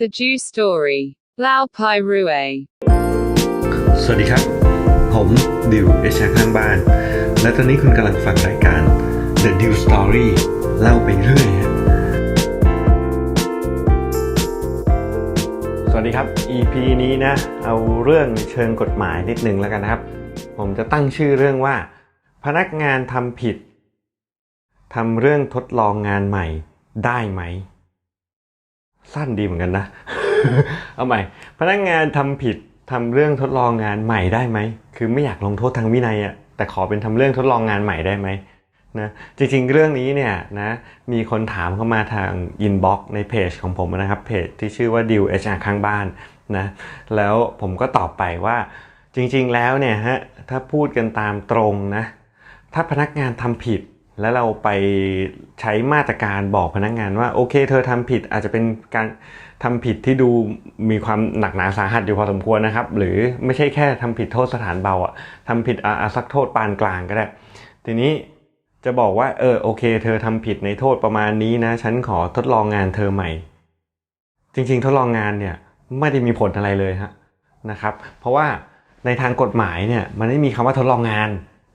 The Jew Story. Lao Pai Rue. สวัสดีครับ ผมดิวเอชาข้างบ้าน และตอนนี้คุณกำลังฟังรายการ The Dew Story เล่าไปเรื่อยฮะสวัสดีครับ EP นี้นะ เอาเรื่องเชิงกฎหมายนิดนึงแล้วกันนะครับ ผมจะตั้งชื่อเรื่องว่า พนักงานทำผิดทำเรื่องทดลองงานใหม่ได้ไหม สั้นดีเหมือนกันนะ เอาใหม่ พนักงานทำผิดทำเรื่องทดลองงานใหม่ได้ไหม คือไม่อยากลงโทษทางวินัยอะแต่ขอเป็นทำเรื่องทดลองงานใหม่ได้ไหมนะจริงๆ เรื่องนี้เนี่ยนะมีคนถามเข้ามาทางอินบ็อกในเพจของผมนะครับเพจที่ชื่อว่าดิวเอชข้างบ้านนะแล้วผมก็ตอบไปว่าจริงๆแล้วเนี่ยฮะถ้าพูดกันตามตรงนะถ้าพนักงานทำผิด แล้วเราไปใช้มาตรการบอกพนักงานว่าโอเค เธอทำผิดอาจจะเป็นการทำผิดที่ดูมีความหนักหนาสาหัสอยู่พอสมควรนะครับ หรือไม่ใช่แค่ทำผิดโทษสถานเบาอะทำผิดอะสักโทษปานกลางก็ได้ ทีนี้จะบอกว่าเออโอเค เธอทำผิดในโทษประมาณนี้นะ ฉันขอทดลองงานเธอใหม่ จริง ๆ ทดลองงานเนี่ยไม่ได้มีผลอะไรเลยฮะนะครับ เพราะว่าในทางกฎหมายเนี่ยมันไม่มีคำว่าทดลองงาน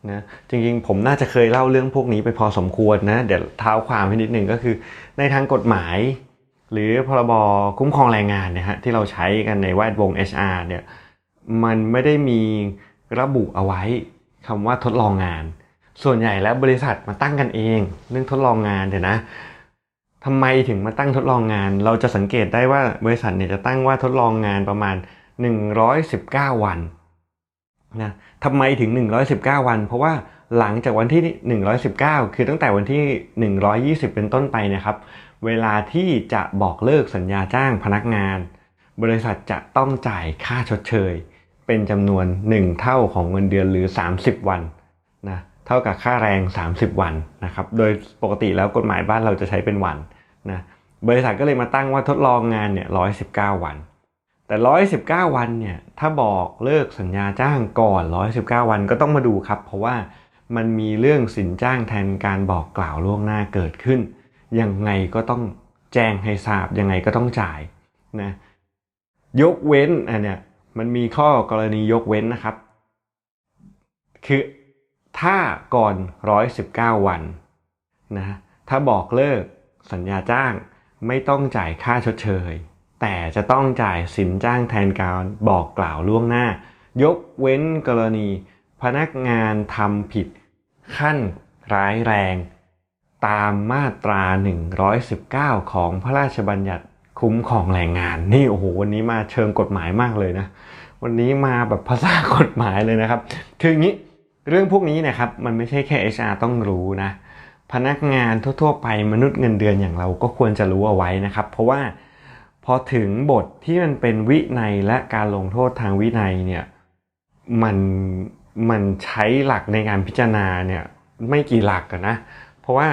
นะจริงๆ ผมน่าจะเคยเล่าเรื่องพวกนี้ไปพอสมควรนะ เดี๋ยวเท้าความให้นิดนึงก็คือ ในทางกฎหมาย หรือพรบคุ้มครองแรงงานเนี่ยฮะที่เราใช้กันในแวดวง HR เนี่ยมันไม่ได้มีระบุเอาไว้คำว่าทดลองงาน ส่วนใหญ่แล้วบริษัทมาตั้งกันเอง เรื่องทดลองงานเดี๋ยวนะทำไมถึงมาตั้งทดลองงาน เราจะสังเกตได้ว่าบริษัทเนี่ยจะตั้งว่าทดลองงานประมาณ 119 วัน นะทำไมถึง 119 วัน เพราะว่าหลังจากวันที่ 119 คือตั้งแต่วันที่ 120 เป็นต้นไปนะครับ เวลาที่จะบอกเลิกสัญญาจ้างพนักงาน บริษัทจะต้องจ่ายค่าชดเชย เป็นจำนวน 1 เท่าของเงินเดือนหรือ 30 วันนะเท่ากับค่าแรง 30 วันนะครับ โดยปกติแล้วกฎหมายบ้านเราจะใช้เป็นวันนะ บริษัทก็เลยมาตั้งว่าทดลองงานเนี่ย 119 วัน แต่ 119 วันเนี่ย ถ้าบอกเลิกสัญญาจ้างก่อน 119 วันก็ต้องมาดูครับ เพราะว่ามันมีเรื่องสินจ้างแทนการบอกกล่าวล่วงหน้าเกิดขึ้น ยังไงก็ต้องแจ้งให้ทราบ ยังไงก็ต้องจ่ายนะ ยกเว้นอันเนี้ยมันมีข้อกรณียกเว้นนะครับ คือถ้าก่อน 119 วันนะ ถ้าบอกเลิกสัญญาจ้างไม่ต้องจ่ายค่าชดเชย แต่จะต้องจ่ายสินจ้างแทนการบอกกล่าวล่วงหน้า ยกเว้นกรณี พนักงานทำผิด ขั้นร้ายแรง ตามมาตรา 119 ของพระราชบัญญัติคุ้มครองแรงงาน นี่โอ้โหวันนี้มาเชิงกฎหมายมากเลยนะ วันนี้มาแบบภาษากฎหมายเลยนะครับคืออย่างนี้เรื่องพวกนี้นะครับมันไม่ใช่แค่ HR ต้องรู้นะ พนักงานทั่ว ๆ ไปมนุษย์เงินเดือนอย่างเราก็ควรจะรู้เอาไว้นะครับ เพราะว่า พอถึงบทที่มันเป็นวินัยและการลงโทษทางวินัยเนี่ยมันมันใช้หลักในการพิจารณาเนี่ยไม่กี่หลักกันนะ เพราะว่า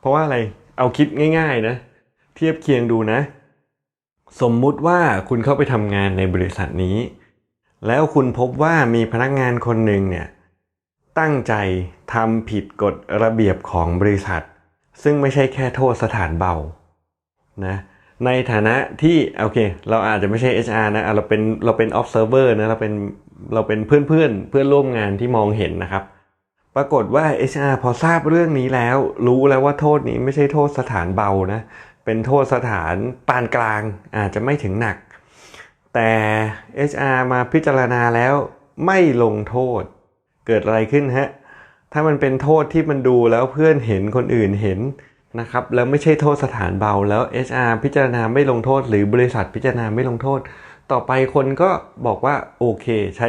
เพราะว่าอะไรเอาคิดง่ายๆนะเทียบเคียงดูนะ สมมุติว่าคุณเข้าไปทำงานในบริษัทนี้ แล้วคุณพบว่ามีพนักงานคนหนึ่งเนี่ยตั้งใจทำผิดกฎระเบียบของบริษัท ซึ่งไม่ใช่แค่โทษสถานเบานะ ในฐานะที่โอเค เราอาจจะไม่ใช่ HR นะอะเราเป็นเราเป็น observer นะเราเป็นเราเป็นเพื่อนเพื่อนเพื่อนร่วมงานที่มองเห็นนะครับ ปรากฏว่า HR พอทราบเรื่องนี้แล้ว รู้แล้วว่าโทษนี้ไม่ใช่โทษสถานเบานะเป็นโทษสถานปานกลางอาจจะไม่ถึงหนัก แต่ HR มาพิจารณาแล้วไม่ลงโทษ เกิดอะไรขึ้นฮะถ้ามันเป็นโทษที่มันดูแล้วเพื่อนเห็นคนอื่นเห็น นะครับแล้วไม่ใช่โทษสถานเบาแล้ว HR พิจารณาไม่ลงโทษ หรือบริษัทพิจารณาไม่ลงโทษ ต่อไปคนก็บอกว่าโอเค ใช้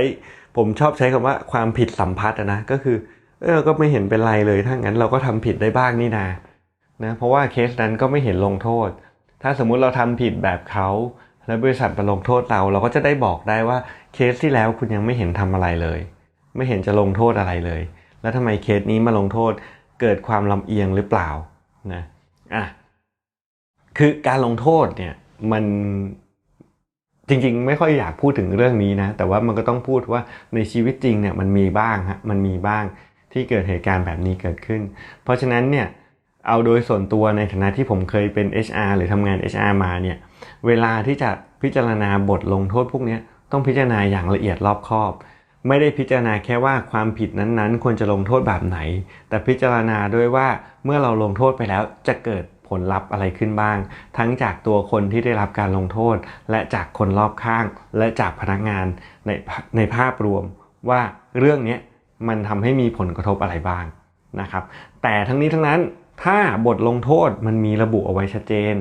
ผมชอบใช้คำว่าความผิดสัมพัทธ์นะก็คือเออก็ไม่เห็นเป็นไรเลยถ้างั้นเราก็ทำผิดได้บ้างนี่นานะเพราะว่าเคสนั้นก็ไม่เห็นลงโทษ ถ้าสมมุติเราทำผิดแบบเขาแล้วบริษัทมาลงโทษเรา เราก็จะได้บอกได้ว่าเคสที่แล้วคุณยังไม่เห็นทำอะไรเลย ไม่เห็นจะลงโทษอะไรเลย แล้วทำไมเคสนี้มาลงโทษเกิดความลำเอียงหรือเปล่า นะอะคือการลงโทษเนี่ยมันจริงๆ ไม่ค่อยอยากพูดถึงเรื่องนี้นะ แต่ว่ามันก็ต้องพูดว่าในชีวิตจริงเนี่ยมันมีบ้างฮะมันมีบ้างที่เกิดเหตุการณ์แบบนี้เกิดขึ้น เพราะฉะนั้นเนี่ยเอาโดยส่วนตัวในฐานะที่ผมเคยเป็น HR หรือทำงาน HR มาเนี่ยเวลาที่จะพิจารณาบทลงโทษพวกนี้ต้องพิจารณาอย่างละเอียดรอบคอบ ไม่ได้พิจารณาแค่ว่าความผิดนั้นๆ ควรจะลงโทษแบบไหน แต่พิจารณาด้วยว่าเมื่อเราลงโทษไปแล้วจะเกิดผลลัพธ์อะไรขึ้นบ้าง ทั้งจากตัวคนที่ได้รับการลงโทษ และจากคนรอบข้าง และจากพนักงานในในภาพรวม ว่าเรื่องนี้มันทำให้มีผลกระทบอะไรบ้างนะครับ แต่ทั้งนี้ทั้งนั้นถ้าบทลงโทษมันมีระบุเอาไว้ชัดเจน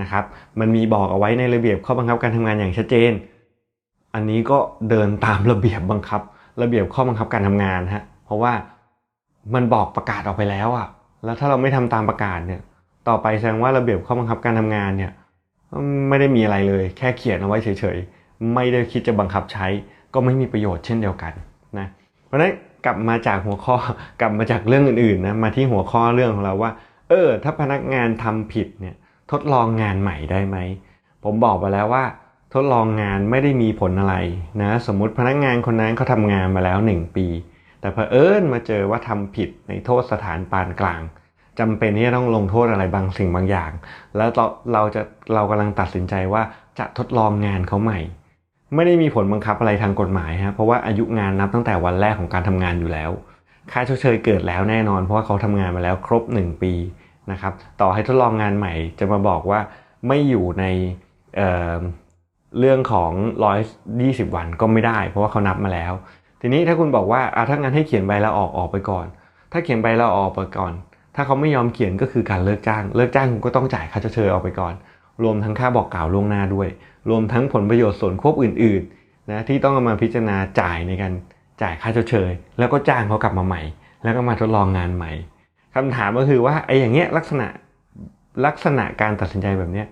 นะครับ มันมีบอกเอาไว้ในระเบียบข้อบังคับการทำงานอย่างชัดเจน อันนี้ก็เดินตามระเบียบบังคับ ระเบียบข้อบังคับการทำงานฮะ เพราะว่ามันบอกประกาศออกไปแล้วอะแล้วถ้าเราไม่ทำตามประกาศเนี่ย ต่อไปแสดงว่าระเบียบข้อบังคับการทำงานเนี่ย ไม่ได้มีอะไรเลย แค่เขียนเอาไว้เฉยๆ ไม่ได้คิดจะบังคับใช้ ก็ไม่มีประโยชน์เช่นเดียวกันนะ เพราะฉะนั้นกลับมาจากหัวข้อกลับมาจากเรื่องอื่นๆนะ มาที่หัวข้อเรื่องของเราว่า เออ ถ้าพนักงานทำผิดเนี่ย ทดลองงานใหม่ได้ไหม ผมบอกไปแล้วว่า ทดลองงานไม่ได้มีผลอะไรนะสมมุติพนักงานคนนั้นเขาทำงานมาแล้ว 1 ปี แต่เผอิญมาเจอว่าทำผิดในโทษสถานปานกลางจำเป็นที่จะต้องลงโทษอะไรบางสิ่งบางอย่าง แล้วเราเราจะเรากำลังตัดสินใจว่าจะทดลองงานเขาใหม่ ไม่ได้มีผลบังคับอะไรทางกฎหมายฮะเพราะว่าอายุงานนับตั้งแต่วันแรกของการทำงานอยู่แล้ว ค่าชดเชยเกิดแล้วแน่นอน เพราะว่าเขาทำงานมาแล้วครบ 1 ปีนะครับต่อให้ทดลองงานใหม่ จะมาบอกว่าไม่อยู่ใน เรื่องของ120วันก็ไม่ได้ เพราะว่าเขานับมาแล้ว ทีนี้ถ้าคุณบอกว่าอะถ้างั้นให้เขียนใบลาออกออกไปก่อน ถ้าเขียนใบลาออกไปก่อน ถ้าเขาไม่ยอมเขียนก็คือการเลิกจ้าง เลิกจ้างคุณก็ต้องจ่ายค่าชดเชยออกไปก่อน รวมทั้งค่าบอกกล่าวล่วงหน้าด้วย รวมทั้งผลประโยชน์ส่วนควบอื่นๆนะที่ต้องเอามาพิจารณาจ่ายในการจ่ายค่าชดเชย แล้วก็จ้างเขากลับมาใหม่ แล้วก็มาทดลองงานใหม่คำถามก็คือว่าไอ้อย่างเงี้ยลักษณะลักษณะการตัดสินใจแบบเนี้ย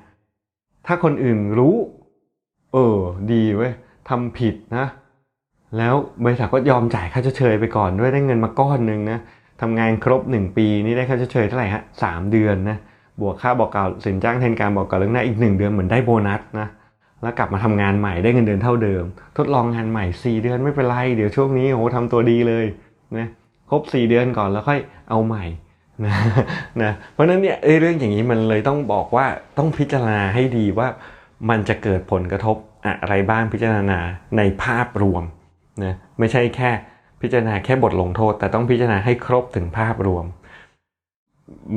ถ้าคนอื่นรู้ เออ ดีเว้ยทำผิดนะ แล้วบริษัทก็ยอมจ่ายค่าชดเชยไปก่อนด้วยได้เงินมาก้อนหนึ่งนะทำงานครบ 1 ปีนี่ได้ค่าชดเชยเท่าไหร่ฮะสามเดือนนะบวกค่าบอกกล่าวสินจ้างแทนการบอกกล่าวเรื่องหน้าอีก 1 เดือนเหมือนได้โบนัสนะแล้วกลับมาทำงานใหม่ได้เงินเดือนเท่าเดิม ทดลองงานใหม่ 4 เดือนไม่เป็นไร เดี๋ยวช่วงนี้โอ้โหทำตัวดีเลยนะครบ 4 เดือนก่อนแล้วค่อยเอาใหม่นะนะเพราะฉะนั้นเนี่ยเรื่องอย่างนี้มันเลยต้องบอกว่าต้องพิจารณาให้ดีว่า มันจะเกิดผลกระทบอะไรบ้างพิจารณาในภาพรวมนะไม่ใช่แค่พิจารณาแค่บทลงโทษ แต่ต้องพิจารณาให้ครบถึงภาพรวม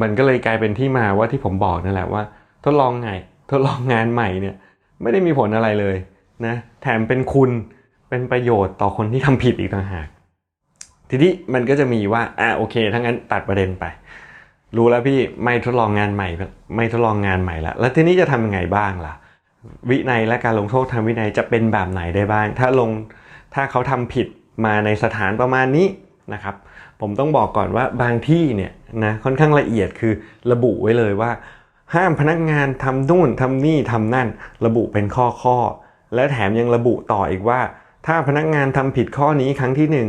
มันก็เลยกลายเป็นที่มาว่าที่ผมบอกนั่นแหละว่า ทดลองไงทดลองงานใหม่เนี่ยไม่ได้มีผลอะไรเลยนะแถมเป็นคุณเป็นประโยชน์ต่อคนที่ทำผิดอีกต่างหาก ทีนี้มันก็จะมีว่าอ่าโอเคถ้างั้นตัดประเด็นไป รู้แล้วพี่ไม่ทดลองงานใหม่ ไม่ทดลองงานใหม่ละแล้วทีนี้จะทำยังไงบ้างล่ะ วินัยและการลงโทษทางวินัยจะเป็นแบบไหนได้บ้าง ถ้าลงถ้าเขาทำผิดมาในสถานประมาณนี้นะครับ ผมต้องบอกก่อนว่าบางที่เนี่ยนะค่อนข้างละเอียดคือระบุไว้เลยว่า ห้ามพนักงานทำนู่นทำนี่ทำนั่น ระบุเป็นข้อข้อ และแถมยังระบุต่ออีกว่า ถ้าพนักงานทำผิดข้อนี้ครั้งที่หนึ่ง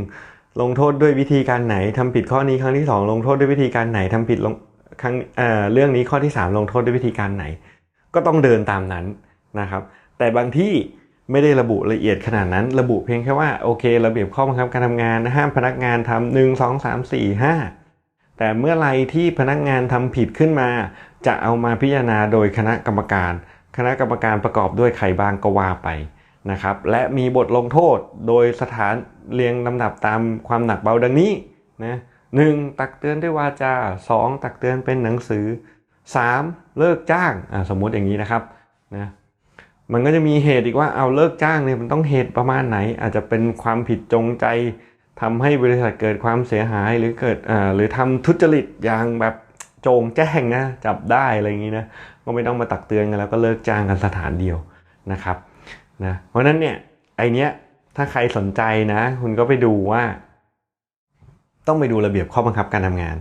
ลงโทษด้วยวิธีการไหนทำผิดข้อนี้ครั้งที่สองลงโทษด้วยวิธีการไหนทำผิดลงครั้งเอ่อเรื่องนี้ข้อที่สามลงโทษด้วยวิธีการไหน ก็ต้องเดินตามนั้น นะครับแต่บางที่ไม่ได้ระบุละเอียดขนาดนั้น ระบุเพียงแค่ว่าโอเค ระเบียบข้อบังคับการทำงานห้ามพนักงานทำหนึ่งสองสามสี่ห้าแต่เมื่อไรที่พนักงานทำผิดขึ้นมา จะเอามาพิจารณาโดยคณะกรรมการ คณะกรรมการประกอบด้วยใครบ้างก็ว่าไปนะครับ และมีบทลงโทษโดยสถานเรียงลำดับตามความหนักเบาดังนี้นะหนึ่งตักเตือนด้วยวาจาสองตักเตือนเป็นหนังสือสามเลิกจ้างสมมติอย่างนี้นะครับนะ มันก็จะมีเหตุอีกว่าเอาเลิกจ้างเนี่ยมันต้องเหตุประมาณไหน อาจจะเป็นความผิดจงใจทำให้บริษัทเกิดความเสียหายหรือเกิดอ่าหรือทำทุจริตอย่างแบบโจงแจ้งนะจับได้อะไรอย่างนี้นะก็ไม่ต้องมาตักเตือนกันแล้วก็เลิกจ้างกันสถานเดียวนะครับนะเพราะนั้นเนี่ยไอเนี้ยถ้าใครสนใจนะ คุณก็ไปดูว่า ต้องไปดูระเบียบข้อบังคับการทำงาน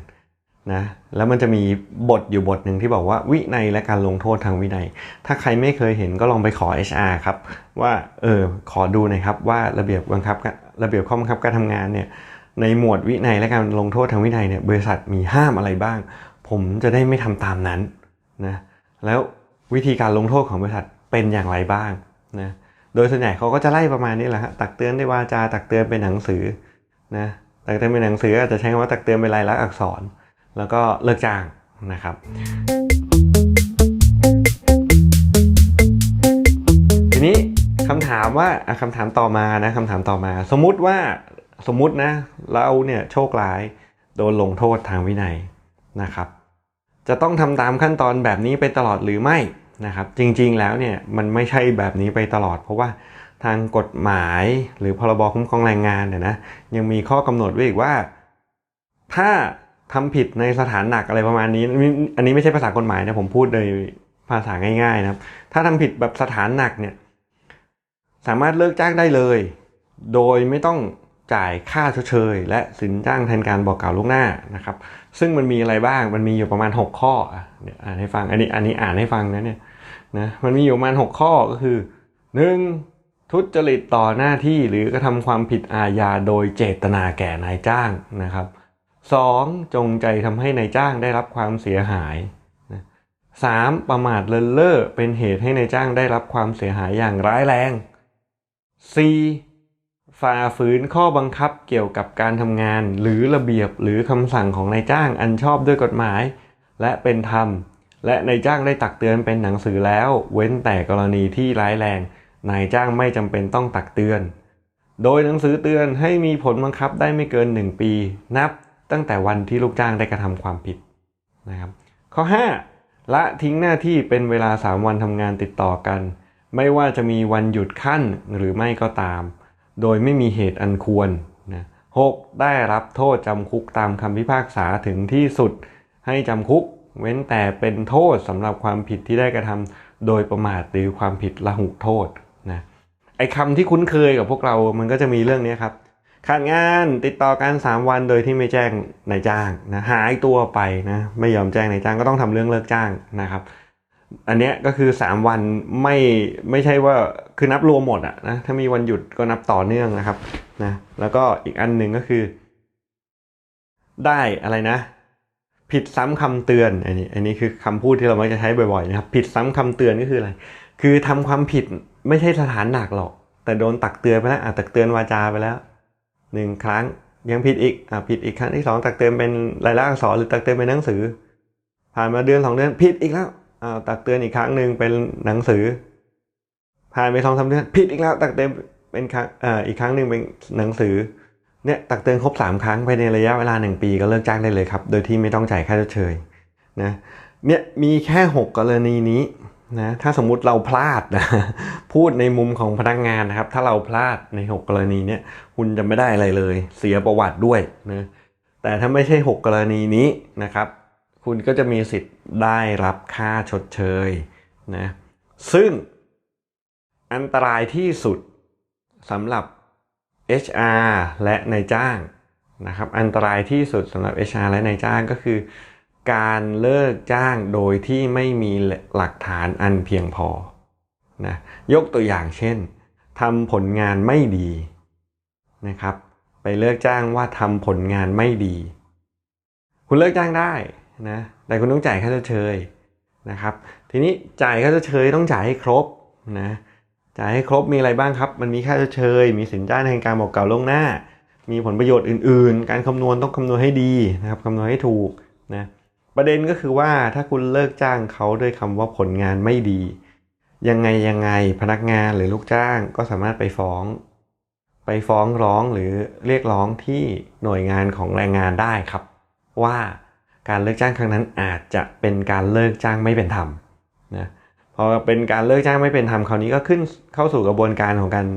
นะแล้วมันจะมีบทอยู่บทหนึ่งที่บอกว่าวินัยและการลงโทษทางวินัย ถ้าใครไม่เคยเห็นก็ลองไปขอ HR ครับ ว่าเออขอดูน่อยครับว่าระเบียบบังคับระเบียบข้อบังคับการทำงานเนี่ยในหมวดวินัยและการลงโทษทางวินัยเนี่ยบริษัทมีห้ามอะไรบ้าง ผมจะได้ไม่ทำตามนั้นนะแล้ววิธีการลงโทษของบริษัทเป็นอย่างไรบ้างนะโดยส่วนใหญ่เขาก็จะไล่ประมาณนี้แหละฮะตักเตือนด้วยวาจาตักเตือนเป็นหนังสือนะตักเตือนเป็นหนังสืออาจจะใช้คำว่าตักเตือนเป็นลายลักษณ์อักษร แล้วก็เลิกจ้างนะครับทีนี้คำถามว่าคำถามต่อมานะคำถามต่อมา สมมุติว่าสมมุตินะเราเนี่ยโชคร้ายโดนลงโทษทางวินัยนะครับ จะต้องทำตามขั้นตอนแบบนี้ไปตลอดหรือไม่นะครับ จริงๆแล้วเนี่ยมันไม่ใช่แบบนี้ไปตลอด เพราะว่าทางกฎหมายหรือพรบคุ้มครองแรงงานเนี่ยนะยังมีข้อกำหนดไว้อีกว่า ถ้า ทำผิดในสถานหนักอะไรประมาณนี้ อันนี้ไม่ใช่ภาษากฎหมายนะผมพูดโดยภาษาง่ายๆนะครับ ถ้าทำผิดแบบสถานหนักเนี่ย สามารถเลิกจ้างได้เลย โดยไม่ต้องจ่ายค่าชดเชย และสินจ้างแทนการบอกกล่าวล่วงหน้านะครับ ซึ่งมันมีอะไรบ้างมันมีอยู่ประมาณ 6 ข้อเดี๋ยวอ่านให้ฟังอันนี้อันนี้อ่านให้ฟังนะเนี่ยนะมันมีอยู่ประมาณ 6 ข้อก็คือ 1. ทุจริตต่อหน้าที่หรือกระทำความผิดอาญาโดยเจตนาแก่นายจ้างนะครับ 2. จงใจทำให้นายจ้างได้รับความเสียหาย 3. ประมาทเลินเล่อเป็นเหตุให้นายจ้างได้รับความเสียหายอย่างร้ายแรง 4. ฝ่าฝืนข้อบังคับเกี่ยวกับการทำงาน หรือระเบียบหรือคำสั่งของนายจ้างอันชอบด้วยกฎหมาย และเป็นธรรม และนายจ้างได้ตักเตือนเป็นหนังสือแล้ว เว้นแต่กรณีที่ร้ายแรง นายจ้างไม่จำเป็นต้องตักเตือน โดยหนังสือเตือนให้มีผลบังคับได้ไม่เกิน 1 ปี นับ ตั้งแต่วันที่ลูกจ้างได้กระทำความผิดนะครับ ข้อ 5. ละทิ้งหน้าที่เป็นเวลา 3 วันทำงานติดต่อกัน ไม่ว่าจะมีวันหยุดขั้นหรือไม่ก็ตาม โดยไม่มีเหตุอันควรนะหกได้รับโทษจำคุกตามคำพิพากษาถึงที่สุด ให้จำคุก เว้นแต่เป็นโทษสำหรับความผิดที่ได้กระทำโดยประมาทหรือความผิดละหุโทษนะไอ้คำที่คุ้นเคยกับพวกเรามันก็จะมีเรื่องนี้ครับ ขาดงานติดต่อกัน 3 วันโดยที่ไม่แจ้งนายจ้างนะหายตัวไปนะไม่ยอมแจ้งนายจ้างก็ต้องทำเรื่องเลิกจ้างนะครับ อันเนี้ยก็คือ 3 วันไม่ไม่ใช่ว่าคือนับรวมหมดอะนะถ้ามีวันหยุดก็นับต่อเนื่องนะครับนะแล้วก็อีกอันหนึ่งก็คือ ได้อะไรนะ ผิดซ้ำคำเตือนอันนี้อันนี้คือคำพูดที่เรามักจะใช้บ่อยๆนะครับ ผิดซ้ำคำเตือนก็คืออะไร คือทำความผิดไม่ใช่สถานหนักหรอก แต่โดนตักเตือนไปแล้วอะตักเตือนวาจาไปแล้ว หนึ่งครั้ง ยังผิดอีกอะผิดอีกครั้งที่สองตักเตือนเป็นลายลักษณ์อักษรหรือตักเตือนเป็นหนังสือ ผ่านมาเดือนสองเดือนผิดอีกแล้วอ่าตักเตือนอีกครั้งหนึ่งเป็นหนังสือ ผ่านไปสองสามเดือนผิดอีกแล้ว ตักเตือนเป็นครั้งอ่าอีกครั้งหนึ่งเป็นหนังสือเนี่ยตักเตือนครบสามครั้งภายในระยะเวลาหนึ่งปีก็เลิกจ้างได้เลยครับ โดยที่ไม่ต้องจ่ายค่าชดเชยนะเนี่ยมีแค่หกกรณีนี้ นะถ้าสมมุติเราพลาดนะพูดในมุมของพนักงานนะครับ ถ้าเราพลาดในหกกรณีเนี่ยคุณจะไม่ได้อะไรเลย เสียประวัติด้วยนะแต่ถ้าไม่ใช่หกกรณีนี้นะครับ คุณก็จะมีสิทธิ์ได้รับค่าชดเชยนะซึ่งอันตรายที่สุดสำหรับ HR และนายจ้างนะครับ อันตรายที่สุดสำหรับ HR และนายจ้างก็คือ การเลิกจ้างโดยที่ไม่มีหลักฐานอันเพียงพอนะยกตัวอย่างเช่นทำผลงานไม่ดีนะครับ ไปเลิกจ้างว่าทำผลงานไม่ดี คุณเลิกจ้างได้นะแต่คุณต้องจ่ายค่าชดเชยนะครับ ทีนี้จ่ายค่าชดเชยต้องจ่ายให้ครบนะจ่ายให้ครบมีอะไรบ้างครับ มันมีค่าชดเชย มีสินจ้างในการบอกกล่าวล่วงหน้า มีผลประโยชน์อื่น ๆ การคำนวณต้องคำนวณให้ดีนะครับคำนวณให้ถูกนะ ประเด็นก็คือว่าถ้าคุณเลิกจ้างเขาด้วยคำว่าผลงานไม่ดี ยังไงยังไงพนักงานหรือลูกจ้างก็สามารถไปฟ้อง ไปฟ้องร้องหรือเรียกร้องที่หน่วยงานของแรงงานได้ครับ ว่าการเลิกจ้างครั้งนั้นอาจจะเป็นการเลิกจ้างไม่เป็นธรรมนะพอเป็นการเลิกจ้างไม่เป็นธรรมคราวนี้ก็ขึ้นเข้าสู่กระบวนการของการ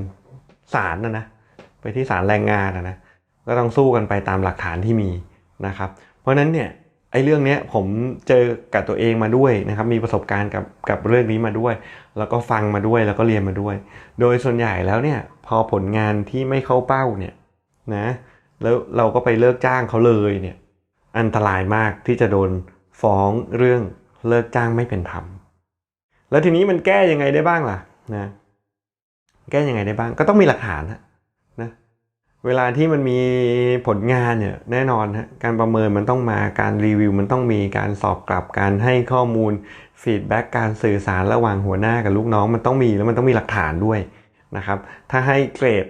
ศาลนะนะไปที่ศาลแรงงานนะนะก็ต้องสู้กันไปตามหลักฐานที่มีนะครับ เพราะฉะนั้นเนี่ย ไอ้เรื่องเนี้ยผมเจอกับตัวเองมาด้วยนะครับ มีประสบการณ์กับกับเรื่องนี้มาด้วย แล้วก็ฟังมาด้วยแล้วก็เรียนมาด้วย โดยส่วนใหญ่แล้วเนี่ยพอผลงานที่ไม่เข้าเป้าเนี่ยนะแล้วเราก็ไปเลิกจ้างเขาเลยเนี่ยอันตรายมากที่จะโดนฟ้องเรื่องเลิกจ้างไม่เป็นธรรม แล้วทีนี้มันแก้ยังไงได้บ้างล่ะนะแก้ยังไงได้บ้างก็ต้องมีหลักฐานนะนะ เวลาที่มันมีผลงานเนี่ยแน่นอนฮะการประเมินมันต้องมาการรีวิวมันต้องมีการสอบกลับการให้ข้อมูลฟีดแบ็กการสื่อสารระหว่างหัวหน้ากับลูกน้องมันต้องมีแล้วมันต้องมีหลักฐานด้วยนะครับถ้าให้เกรด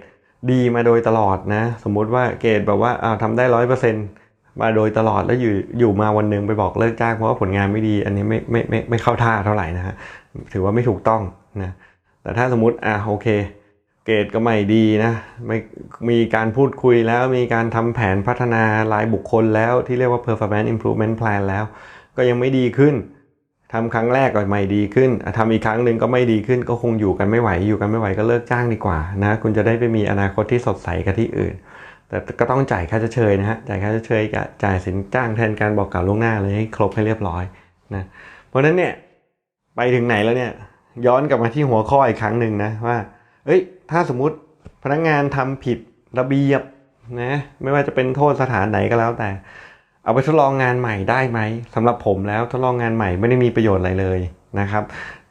ดีมาโดยตลอดนะสมมุติว่าเกรดแบบว่าเอาทำได้ร้อยเปอร์เซ็นต์มาโดยตลอดแล้วอยู่อยู่มาวันหนึ่งไปบอกเลิกจ้างเพราะว่าผลงานไม่ดี อันนี้ไม่ไม่ไม่ไม่เข้าท่าเท่าไหร่นะฮะถือว่าไม่ถูกต้องนะแต่ถ้าสมมติอะโอเค เกรดก็ไม่ดีนะไม่มีการพูดคุยแล้วมีการทำแผนพัฒนารายบุคคลแล้วที่เรียกว่า performance improvement plan แล้ว ก็ยังไม่ดีขึ้นทำครั้งแรกก็ไม่ดีขึ้นทำอีกครั้งหนึ่งก็ไม่ดีขึ้น ก็คงอยู่กันไม่ไหวอยู่กันไม่ไหวก็เลิกจ้างดีกว่านะคุณจะได้ไปมีอนาคตที่สดใสกับที่อื่น แต่ก็ต้องจ่ายค่าเชยนะฮะจ่ายค่าเชยกับจ่ายสินจ้างแทนการบอกกล่าวล่วงหน้าเลยให้ครบให้เรียบร้อยนะเพราะฉะนั้นเนี่ยไปถึงไหนแล้วเนี่ยย้อนกลับมาที่หัวข้ออีกครั้งหนึ่งนะว่า เอ้ย ถ้าสมมุติพนักงานทำผิดระเบียบนะ ไม่ว่าจะเป็นโทษสถานไหนก็แล้วแต่ เอาไปทดลองงานใหม่ได้ไหมสำหรับผมแล้วทดลองงานใหม่ไม่ได้มีประโยชน์อะไรเลยนะครับ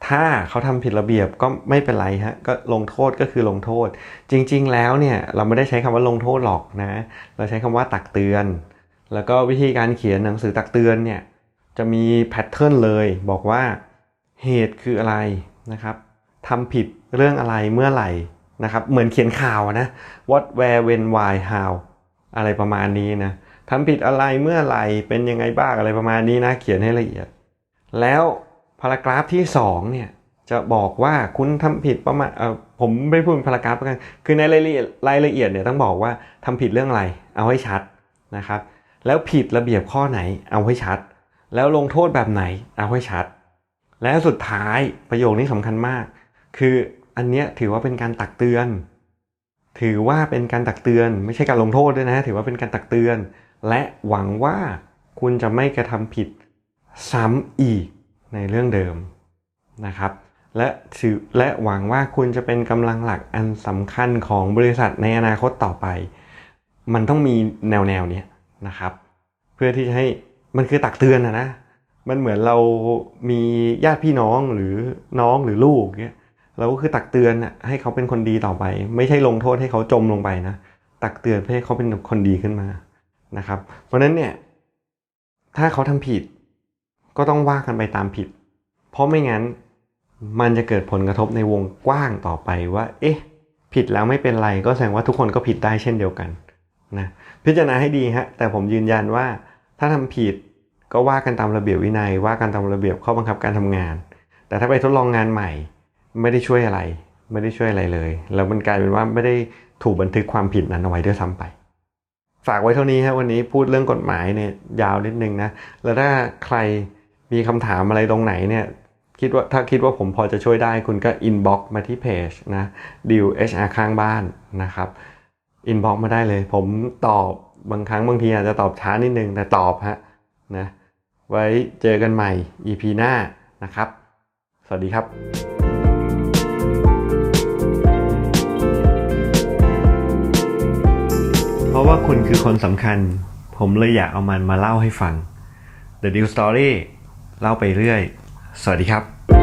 ถ้าเขาทำผิดระเบียบก็ไม่เป็นไรฮะก็ลงโทษก็คือลงโทษ จริง ๆ แล้วเนี่ยเราไม่ได้ใช้คำว่าลงโทษหรอกนะ เราใช้คำว่าตักเตือน แล้วก็วิธีการเขียนหนังสือตักเตือนเนี่ยจะมีแพทเทิร์นเลยบอกว่าเหตุคืออะไรนะครับทำผิด เรื่องอะไรเมื่อไหร่นะครับเหมือนเขียนข่าวนะ what where when why how อะไรประมาณนี้นะทำผิดอะไรเมื่อไหร่เป็นยังไงบ้างอะไรประมาณนี้นะ เขียนให้ละเอียด แล้วพารากราฟที่2เนี่ยจะบอกว่าคุณทำผิดประมาณเออผมไม่พูดพารากราฟแล้วกันคือในรายละเอียดรายละเอียดเนี่ยต้องบอกว่าทำผิดเรื่องอะไรเอาให้ชัดนะครับ แล้วผิดระเบียบข้อไหนเอาให้ชัด แล้วลงโทษแบบไหนเอาให้ชัด แล้วสุดท้ายประโยคนี้สำคัญมาก คือ อันเนี้ยถือว่าเป็นการตักเตือน ถือว่าเป็นการตักเตือน ไม่ใช่การลงโทษด้วยนะ ถือว่าเป็นการตักเตือน และหวังว่าคุณจะไม่กระทำผิดซ้ำอีกในเรื่องเดิมนะครับ และถือและหวังว่าคุณจะเป็นกำลังหลักอันสำคัญของบริษัทในอนาคตต่อไป มันต้องมีแนวแนวๆนี้นะครับ เพื่อที่จะให้มันคือตักเตือนนะนะมันเหมือนเรามีญาติพี่น้องหรือน้องหรือลูกเนี้ย เราก็คือตักเตือนให้เขาเป็นคนดีต่อไป ไม่ใช่ลงโทษให้เขาจมลงไปนะตักเตือนเพื่อให้เขาเป็นคนดีขึ้นมานะครับ เพราะฉะนั้นเนี่ยถ้าเขาทำผิด ก็ต้องว่ากันไปตามผิด เพราะไม่งั้นมันจะเกิดผลกระทบในวงกว้างต่อไปว่า เอ๊ะ ผิดแล้วไม่เป็นไร ก็แสดงว่าทุกคนก็ผิดได้เช่นเดียวกันนะพิจารณาให้ดีฮะแต่ผมยืนยันว่าถ้าทำผิดก็ว่ากันตามระเบียบวินัย ว่ากันตามระเบียบข้อบังคับการทำงาน แต่ถ้าไปทดลองงานใหม่ ไม่ได้ช่วยอะไร ไม่ได้ช่วยอะไรเลย แล้วมันกลายเป็นว่าไม่ได้ถูกบันทึกความผิดนั้นเอาไว้ด้วยซ้ำไป ฝากไว้เท่านี้ครับวันนี้พูดเรื่องกฎหมายเนี่ยยาวนิดนึงนะ แล้วถ้าใครมีคำถามอะไรตรงไหนเนี่ยคิดว่าถ้าคิดว่าผมพอจะช่วยได้คุณก็อินบ็อกมาที่เพจนะดิว HR ข้างบ้านนะครับอินบ็อกมาได้เลย ผมตอบบางครั้งบางทีอาจจะตอบช้านิดนึงแต่ตอบฮะนะไว้เจอกันใหม่ EP หน้านะครับ สวัสดีครับ เพราะว่าคุณคือคนสำคัญ ผมเลยอยากเอามันมาเล่าให้ฟัง The Deal Story เล่าไปเรื่อย สวัสดีครับ